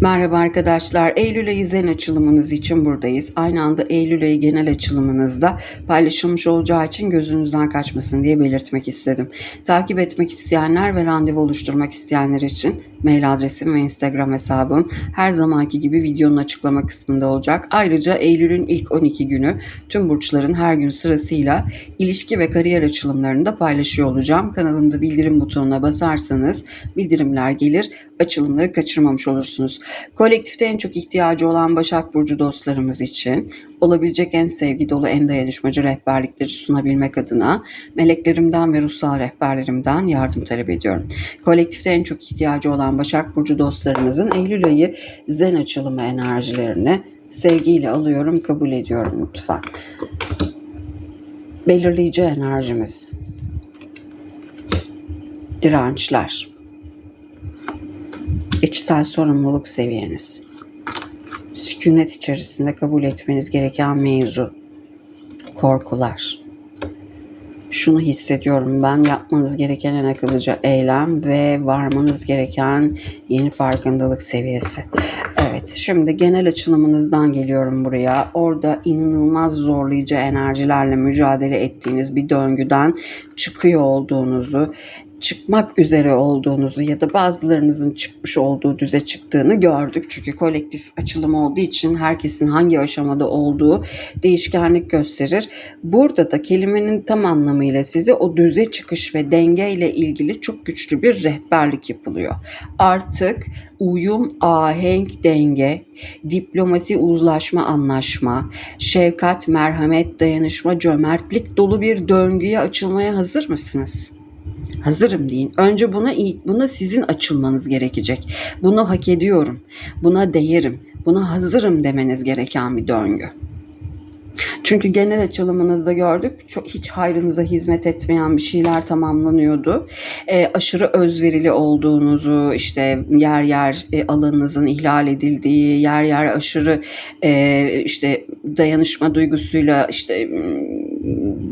Merhaba arkadaşlar. Eylül ayı zen açılımınız için buradayız. Aynı anda Eylül ayı genel açılımınızda paylaşılmış olacağı için gözünüzden kaçmasın diye belirtmek istedim. Takip etmek isteyenler ve randevu oluşturmak isteyenler için mail adresim ve Instagram hesabım her zamanki gibi videonun açıklama kısmında olacak. Ayrıca Eylül'ün ilk 12 günü tüm burçların her gün sırasıyla ilişki ve kariyer açılımlarını da paylaşıyor olacağım. Kanalımda bildirim butonuna basarsanız bildirimler gelir. Açılımları kaçırmamış olursunuz. Kolektifte en çok ihtiyacı olan Başak Burcu dostlarımız için olabilecek en sevgi dolu, en dayanışmacı rehberlikleri sunabilmek adına meleklerimden ve ruhsal rehberlerimden yardım talep ediyorum. Kolektifte en çok ihtiyacı olan Başak Burcu dostlarımızın Eylül ayı zen açılımı enerjilerini sevgiyle alıyorum, kabul ediyorum lütfen. Belirleyici enerjimiz. Dirençler. İçsel sorumluluk seviyeniz. Sükunet içerisinde kabul etmeniz gereken mevzu. Korkular. Şunu hissediyorum ben yapmanız gereken en akıllıca eylem ve varmanız gereken yeni farkındalık seviyesi. Evet şimdi genel açılımınızdan geliyorum buraya. Orada inanılmaz zorlayıcı enerjilerle mücadele ettiğiniz bir döngüden çıkıyor olduğunuzu çıkmak üzere olduğunuzu ya da bazılarınızın çıkmış olduğu düze çıktığını gördük. Çünkü kolektif açılım olduğu için herkesin hangi aşamada olduğu değişkenlik gösterir. Burada da kelimenin tam anlamıyla size o düze çıkış ve denge ile ilgili çok güçlü bir rehberlik yapılıyor. Artık uyum, ahenk, denge, diplomasi, uzlaşma, anlaşma, şefkat, merhamet, dayanışma, cömertlik dolu bir döngüye açılmaya hazır mısınız? Hazırım deyin. Önce buna buna sizin açılmanız gerekecek. Bunu hak ediyorum. Buna değerim. Buna hazırım demeniz gereken bir döngü. Çünkü genel açılımınızda gördük çok hiç hayrınıza hizmet etmeyen bir şeyler tamamlanıyordu. E, aşırı özverili olduğunuzu, işte yer yer e, alanınızın ihlal edildiği, yer yer aşırı e, işte dayanışma duygusuyla işte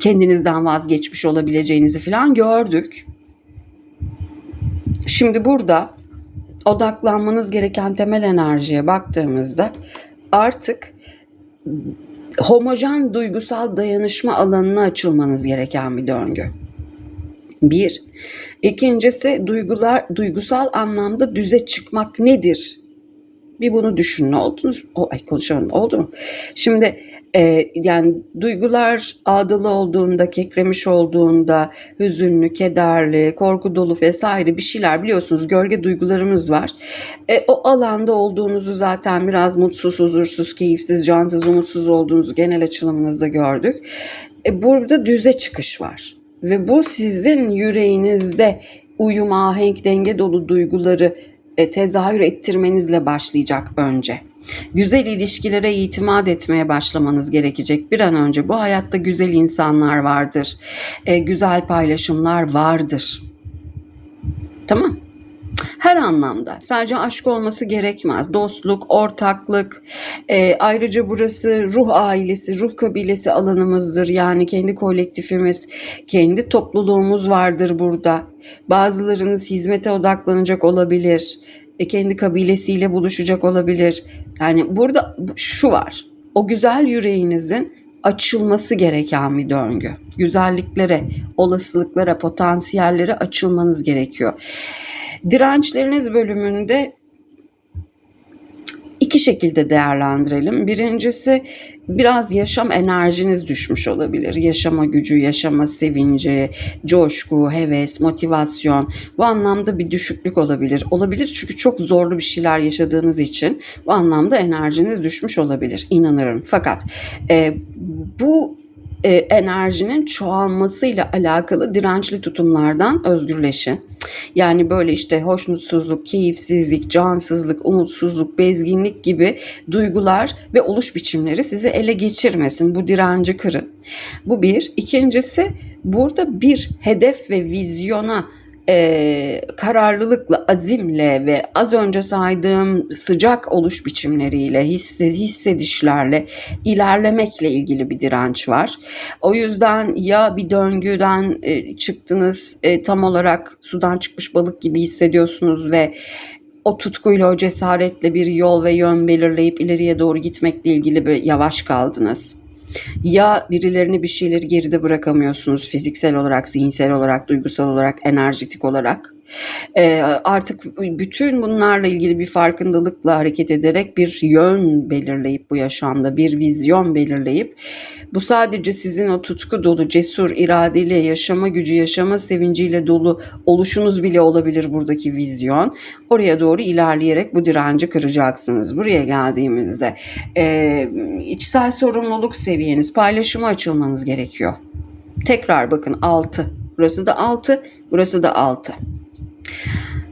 kendinizden vazgeçmiş olabileceğinizi falan gördük. Şimdi burada odaklanmanız gereken temel enerjiye baktığımızda artık homojen duygusal dayanışma alanına açılmanız gereken bir döngü. Bir. İkincisi duygular duygusal anlamda düze çıkmak nedir? Bir bunu düşünün oldunuz. O ay konuşamadım. Oldu mu? Şimdi e, yani duygular ağdalı olduğunda, kekremiş olduğunda, hüzünlü, kederli, korku dolu vesaire bir şeyler biliyorsunuz gölge duygularımız var. E, o alanda olduğunuzu zaten biraz mutsuz, huzursuz, keyifsiz, cansız, umutsuz olduğunuzu genel açılımınızda gördük. E, burada düze çıkış var. Ve bu sizin yüreğinizde uyum, ahenk, denge dolu duyguları e, tezahür ettirmenizle başlayacak önce. Güzel ilişkilere itimat etmeye başlamanız gerekecek. Bir an önce bu hayatta güzel insanlar vardır. E, güzel paylaşımlar vardır. Tamam. Her anlamda. Sadece aşk olması gerekmez. Dostluk, ortaklık. E, ayrıca burası ruh ailesi, ruh kabilesi alanımızdır. Yani kendi kolektifimiz, kendi topluluğumuz vardır burada. Bazılarınız hizmete odaklanacak olabilir e, kendi kabilesiyle buluşacak olabilir. Yani burada şu var. O güzel yüreğinizin açılması gereken bir döngü. Güzelliklere, olasılıklara, potansiyellere açılmanız gerekiyor. Dirençleriniz bölümünde iki şekilde değerlendirelim. Birincisi biraz yaşam enerjiniz düşmüş olabilir. Yaşama gücü, yaşama sevinci, coşku, heves, motivasyon bu anlamda bir düşüklük olabilir. Olabilir çünkü çok zorlu bir şeyler yaşadığınız için bu anlamda enerjiniz düşmüş olabilir. İnanırım. Fakat e, bu e, enerjinin çoğalmasıyla alakalı dirençli tutumlardan özgürleşin. Yani böyle işte hoşnutsuzluk, keyifsizlik, cansızlık, umutsuzluk, bezginlik gibi duygular ve oluş biçimleri sizi ele geçirmesin. Bu direnci kırın. Bu bir. İkincisi burada bir hedef ve vizyona e, kararlılıkla, azimle ve az önce saydığım sıcak oluş biçimleriyle, hissedişlerle ilerlemekle ilgili bir direnç var. O yüzden ya bir döngüden e, çıktınız e, tam olarak sudan çıkmış balık gibi hissediyorsunuz ve o tutkuyla, o cesaretle bir yol ve yön belirleyip ileriye doğru gitmekle ilgili bir yavaş kaldınız. Ya birilerini bir şeyleri geride bırakamıyorsunuz fiziksel olarak, zihinsel olarak, duygusal olarak, enerjetik olarak. Ee, artık bütün bunlarla ilgili bir farkındalıkla hareket ederek bir yön belirleyip bu yaşamda bir vizyon belirleyip bu sadece sizin o tutku dolu, cesur, iradeli, yaşama gücü, yaşama sevinciyle dolu oluşunuz bile olabilir buradaki vizyon. Oraya doğru ilerleyerek bu direnci kıracaksınız. Buraya geldiğimizde e, içsel sorumluluk seviyeniz, paylaşıma açılmanız gerekiyor. Tekrar bakın 6. Burası da 6, burası da 6.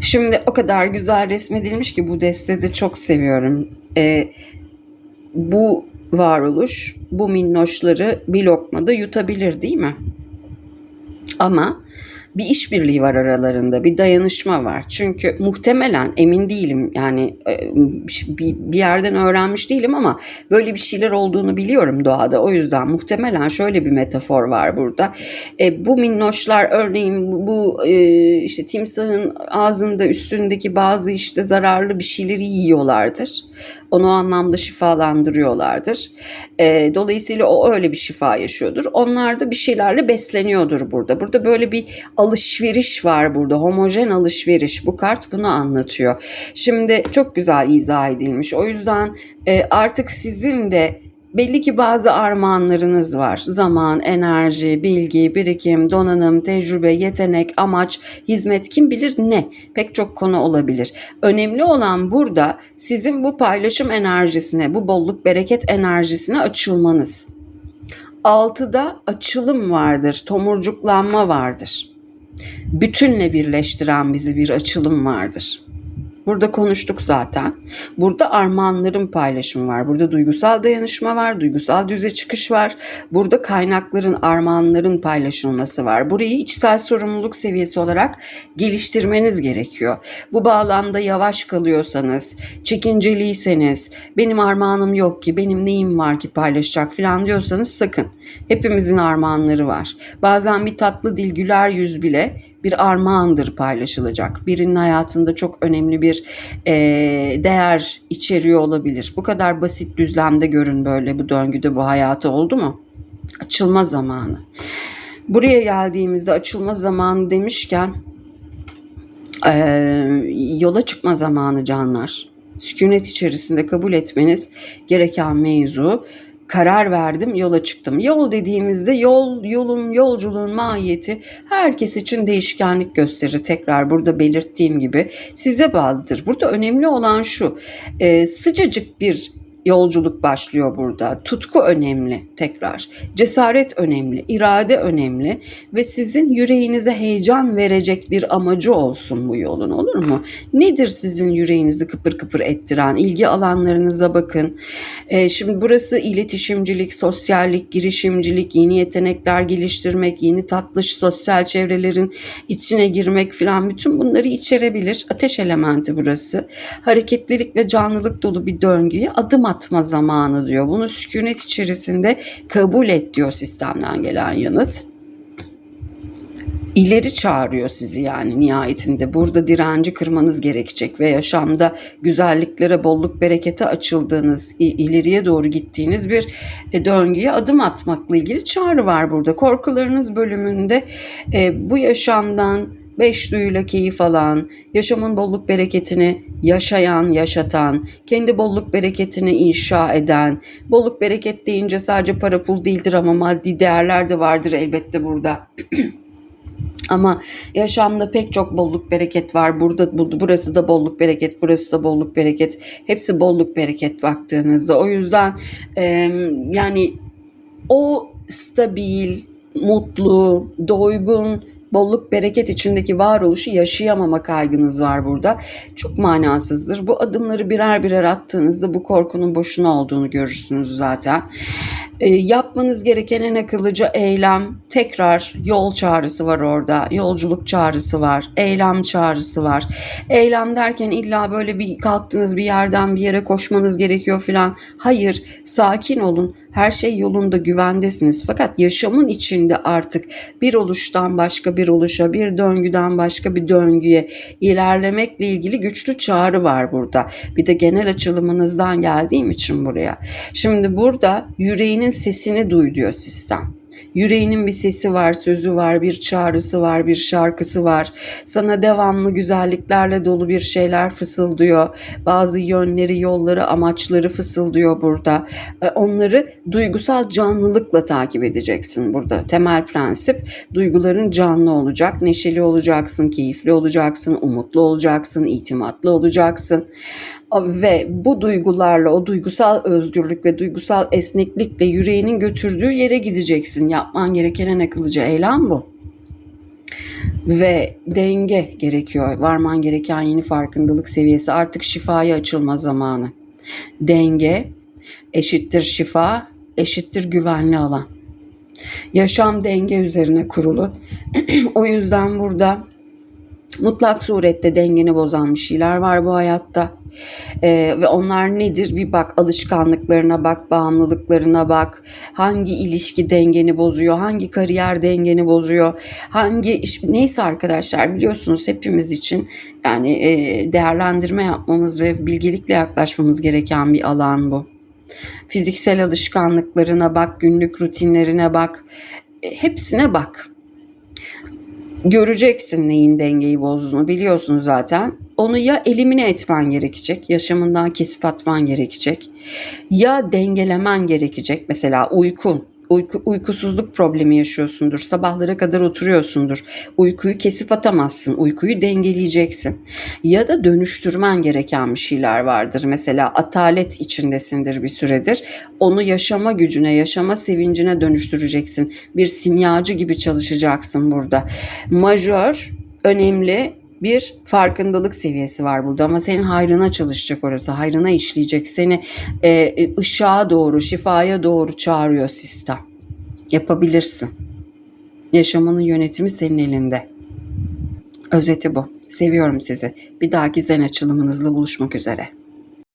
Şimdi o kadar güzel resmedilmiş ki bu destede çok seviyorum. Ee, bu varoluş bu minnoşları bir lokmada yutabilir değil mi? Ama bir işbirliği var aralarında, bir dayanışma var. Çünkü muhtemelen emin değilim yani e, bir yerden öğrenmiş değilim ama böyle bir şeyler olduğunu biliyorum doğada. O yüzden muhtemelen şöyle bir metafor var burada. E, bu minnoşlar örneğin bu e, işte timsahın ağzında üstündeki bazı işte zararlı bir şeyleri yiyorlardır. Onu o anlamda şifalandırıyorlardır. E, dolayısıyla o öyle bir şifa yaşıyordur. Onlar da bir şeylerle besleniyordur burada. Burada böyle bir alışveriş var burada. Homojen alışveriş. Bu kart bunu anlatıyor. Şimdi çok güzel izah edilmiş. O yüzden e, artık sizin de Belli ki bazı armağanlarınız var. Zaman, enerji, bilgi, birikim, donanım, tecrübe, yetenek, amaç, hizmet kim bilir ne. Pek çok konu olabilir. Önemli olan burada sizin bu paylaşım enerjisine, bu bolluk bereket enerjisine açılmanız. Altıda açılım vardır, tomurcuklanma vardır. Bütünle birleştiren bizi bir açılım vardır. Burada konuştuk zaten. Burada armağanların paylaşımı var. Burada duygusal dayanışma var, duygusal düze çıkış var. Burada kaynakların, armağanların paylaşılması var. Burayı içsel sorumluluk seviyesi olarak geliştirmeniz gerekiyor. Bu bağlamda yavaş kalıyorsanız, çekinceliyseniz, benim armağanım yok ki, benim neyim var ki paylaşacak falan diyorsanız sakın. Hepimizin armağanları var. Bazen bir tatlı dil, güler yüz bile bir armağandır paylaşılacak. Birinin hayatında çok önemli bir e, değer içeriyor olabilir. Bu kadar basit düzlemde görün böyle bu döngüde bu hayatı oldu mu? Açılma zamanı. Buraya geldiğimizde açılma zamanı demişken e, yola çıkma zamanı canlar. Sükunet içerisinde kabul etmeniz gereken mevzu karar verdim, yola çıktım. Yol dediğimizde yol, yolun, yolculuğun mahiyeti herkes için değişkenlik gösterir. Tekrar burada belirttiğim gibi size bağlıdır. Burada önemli olan şu, e, sıcacık bir yolculuk başlıyor burada. Tutku önemli tekrar. Cesaret önemli, irade önemli ve sizin yüreğinize heyecan verecek bir amacı olsun bu yolun olur mu? Nedir sizin yüreğinizi kıpır kıpır ettiren? İlgi alanlarınıza bakın. Ee, şimdi burası iletişimcilik, sosyallik, girişimcilik, yeni yetenekler geliştirmek, yeni tatlış sosyal çevrelerin içine girmek falan bütün bunları içerebilir. Ateş elementi burası. Hareketlilik ve canlılık dolu bir döngüye adım atma zamanı diyor. Bunu sükunet içerisinde kabul et diyor sistemden gelen yanıt. İleri çağırıyor sizi yani nihayetinde. Burada direnci kırmanız gerekecek ve yaşamda güzelliklere, bolluk, berekete açıldığınız, ileriye doğru gittiğiniz bir e, döngüye adım atmakla ilgili çağrı var burada. Korkularınız bölümünde e, bu yaşamdan beş duyuyla keyif alan, yaşamın bolluk bereketini yaşayan, yaşatan, kendi bolluk bereketini inşa eden, bolluk bereket deyince sadece para pul değildir ama maddi değerler de vardır elbette burada. Ama yaşamda pek çok bolluk bereket var. Burada bu, burası da bolluk bereket, burası da bolluk bereket. Hepsi bolluk bereket baktığınızda. O yüzden e, yani o stabil, mutlu, doygun, bolluk bereket içindeki varoluşu yaşayamama kaygınız var burada. Çok manasızdır. Bu adımları birer birer attığınızda bu korkunun boşuna olduğunu görürsünüz zaten. E, yapmanız gereken en akıllıca eylem tekrar yol çağrısı var orada. Yolculuk çağrısı var. Eylem çağrısı var. Eylem derken illa böyle bir kalktınız bir yerden bir yere koşmanız gerekiyor filan. Hayır sakin olun. Her şey yolunda, güvendesiniz. Fakat yaşamın içinde artık bir oluştan başka bir oluşa, bir döngüden başka bir döngüye ilerlemekle ilgili güçlü çağrı var burada. Bir de genel açılımınızdan geldiğim için buraya. Şimdi burada yüreğinin sesini duy diyor sistem. Yüreğinin bir sesi var, sözü var, bir çağrısı var, bir şarkısı var. Sana devamlı güzelliklerle dolu bir şeyler fısıldıyor. Bazı yönleri, yolları, amaçları fısıldıyor burada. E, Onları duygusal canlılıkla takip edeceksin burada. Temel prensip duyguların canlı olacak, neşeli olacaksın, keyifli olacaksın, umutlu olacaksın, itimatlı olacaksın ve bu duygularla o duygusal özgürlük ve duygusal esneklikle yüreğinin götürdüğü yere gideceksin. Yapman gereken en akıllıca eylem bu. Ve denge gerekiyor. Varman gereken yeni farkındalık seviyesi. Artık şifaya açılma zamanı. Denge eşittir şifa, eşittir güvenli alan. Yaşam denge üzerine kurulu. o yüzden burada mutlak surette dengeni bozan bir şeyler var bu hayatta. Ee, ve onlar nedir? Bir bak alışkanlıklarına bak, bağımlılıklarına bak. Hangi ilişki dengeni bozuyor? Hangi kariyer dengeni bozuyor? Hangi iş- neyse arkadaşlar biliyorsunuz hepimiz için yani e, değerlendirme yapmamız ve bilgelikle yaklaşmamız gereken bir alan bu. Fiziksel alışkanlıklarına bak, günlük rutinlerine bak. E, hepsine bak göreceksin neyin dengeyi bozduğunu biliyorsun zaten. Onu ya elimine etmen gerekecek, yaşamından kesip atman gerekecek. Ya dengelemen gerekecek. Mesela uykun. Uyku, uykusuzluk problemi yaşıyorsundur. Sabahlara kadar oturuyorsundur. Uykuyu kesip atamazsın. Uykuyu dengeleyeceksin. Ya da dönüştürmen gereken bir şeyler vardır. Mesela atalet içindesindir bir süredir. Onu yaşama gücüne, yaşama sevincine dönüştüreceksin. Bir simyacı gibi çalışacaksın burada. Majör, önemli bir farkındalık seviyesi var burada ama senin hayrına çalışacak orası. Hayrına işleyecek. Seni e, ışığa doğru, şifaya doğru çağırıyor sistem. Yapabilirsin. Yaşamının yönetimi senin elinde. Özeti bu. Seviyorum sizi. Bir dahaki zen açılımınızla buluşmak üzere.